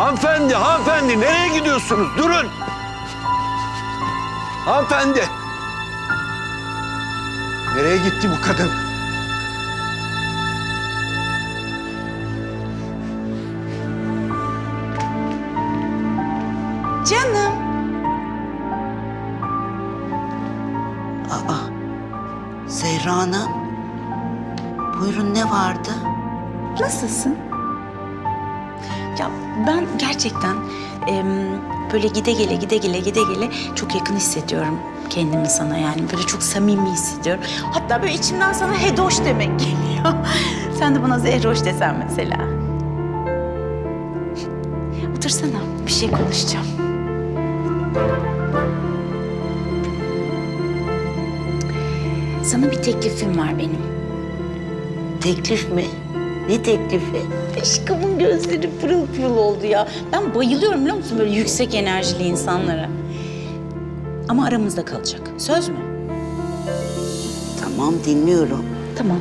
Hanımefendi, hanımefendi nereye gidiyorsunuz? Durun. Hanımefendi. Nereye gitti bu kadın? Canım. Aa, Zehra Hanım. Buyurun ne vardı? Nasılsın? Ya ben gerçekten em, böyle gide gele gide gele gide gele çok yakın hissediyorum kendimi sana yani böyle çok samimi hissediyorum. Hatta böyle içimden sana hedoş demek geliyor. Sen de bana zehroş desen mesela. Otursana bir şey konuşacağım. Sana bir teklifim var benim. Teklif mi? Ne teklifi? Aşkımın gözleri pırıl pırıl oldu ya. Ben bayılıyorum biliyor musun böyle yüksek enerjili insanlara. Ama aramızda kalacak. Söz mü? Tamam dinliyorum. Tamam.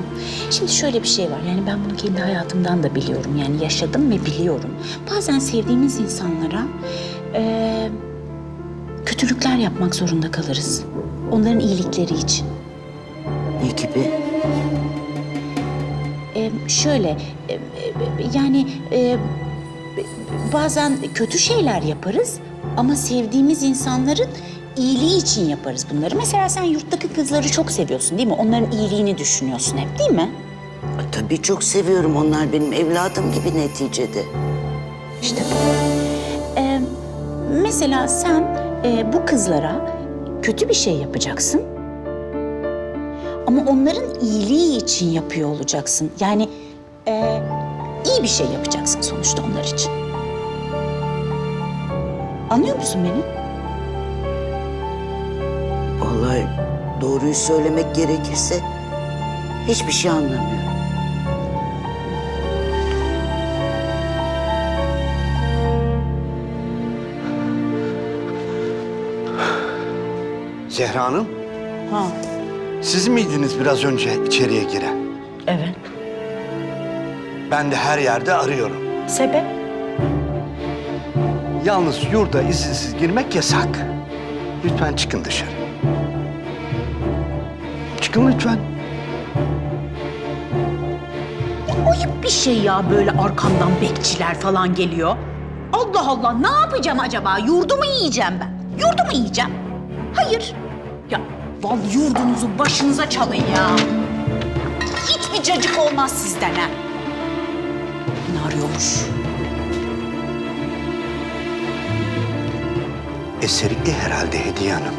Şimdi şöyle bir şey var. Yani ben bunu kendi hayatımdan da biliyorum. Yani yaşadım ve biliyorum. Bazen sevdiğimiz insanlara eee, kötülükler yapmak zorunda kalırız. Onların iyilikleri için. Ne gibi? Ee, şöyle e, e, yani e, bazen kötü şeyler yaparız ama sevdiğimiz insanların iyiliği için yaparız bunları. Mesela sen yurttaki kızları çok seviyorsun değil mi? Onların iyiliğini düşünüyorsun hep değil mi? Ay, tabii çok seviyorum. Onlar benim evladım gibi neticede. İşte bu. Ee, mesela sen e, bu kızlara kötü bir şey yapacaksın. Ama onların iyiliği için yapıyor olacaksın. Yani e, iyi bir şey yapacaksın sonuçta onlar için. Anlıyor musun beni? Vallahi doğruyu söylemek gerekirse hiçbir şey anlamıyorum. Zehra Hanım, Ha, siz miydiniz biraz önce içeriye giren? evet. Ben de her yerde arıyorum. Sebep? Yalnız yurda izinsiz girmek yasak. Lütfen çıkın dışarı. Çıkın lütfen. Ayıp bir şey ya böyle arkamdan bekçiler falan geliyor. Allah Allah ne yapacağım acaba? Yurdu mu yiyeceğim ben? Yurdu mu yiyeceğim? Hayır. Ya Vallahi yurdunuzu başınıza çalın ya. Hiçbir cacık olmaz sizden ha. Beni arıyormuş. Eserikli herhalde Hediye Hanım.